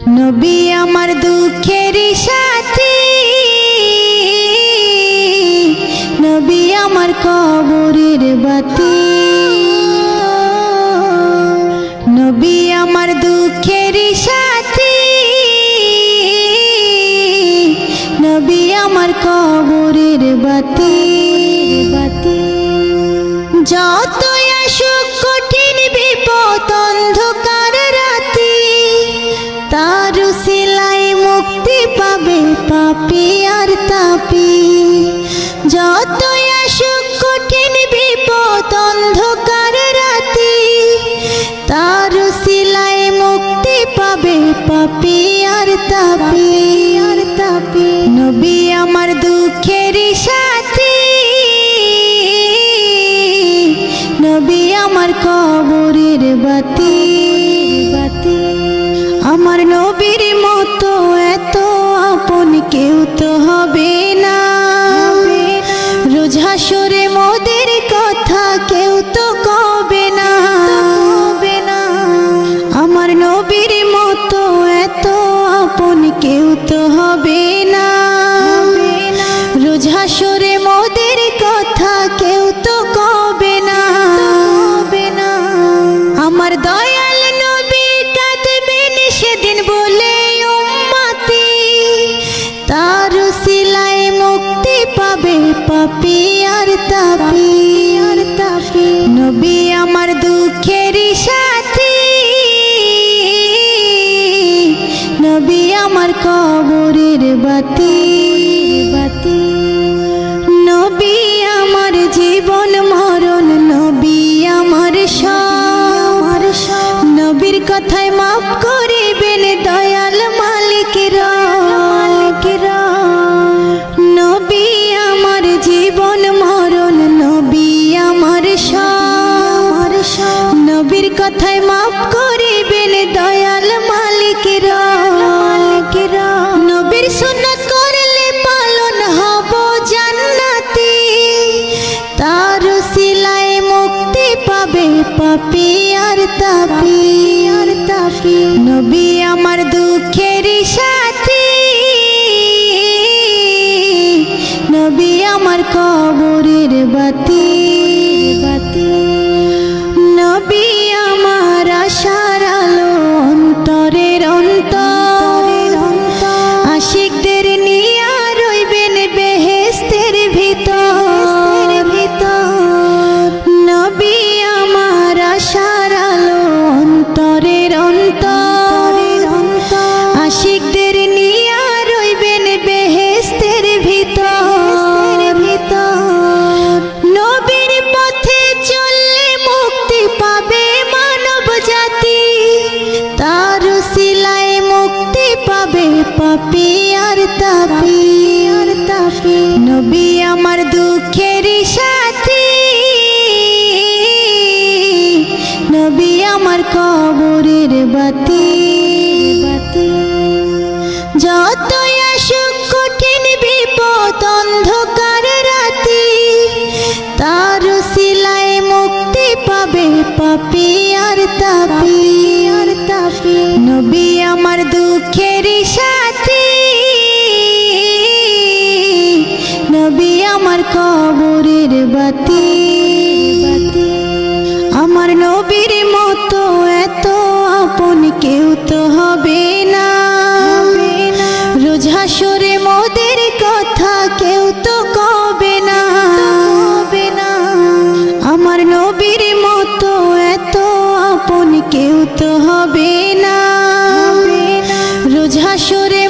নবী আমার দুঃখের সাথী। নবী আমার কবরের বাতি। নবী আমার দুঃখের সাথী। নবী আমার কবরের বাতি। পাপি আর তাপি, যতই আসুক কঠিন বিপদ, অন্ধকার রাতি, তার সিলাই মুক্তি পাবে পাপি আর তাপি আর তাপি। নবী আমার দুঃখের সাথী, নবী আমার কবরের বাতি। হাসরে মোদের কবরের বাতি। বাতি নবী আমার জীবন, মরণ, নবী আমার সব। নবীর কথায় মাফ করিবেন দয়াল মালিকেরা নবী আমার আশার আলো অন্তরের অন্তর কবরের বাতি। যতই আসুক কঠিন বিপদ অন্ধকার রাতি, তার সিলাই মুক্তি পাবে পাপি আর তাপি আর তাপি। নবী আমার দুঃখের সাথী। নবী আমার কবরের বাতি। আমার নবীর মতো এত আপন কেউ তো হবে না। রোজ হাসরে মোদের কথা কেউ তো কবে না। কবে না আমার নবীর মতো এত আপন কেউ তো হবে না। রোজ হাসরে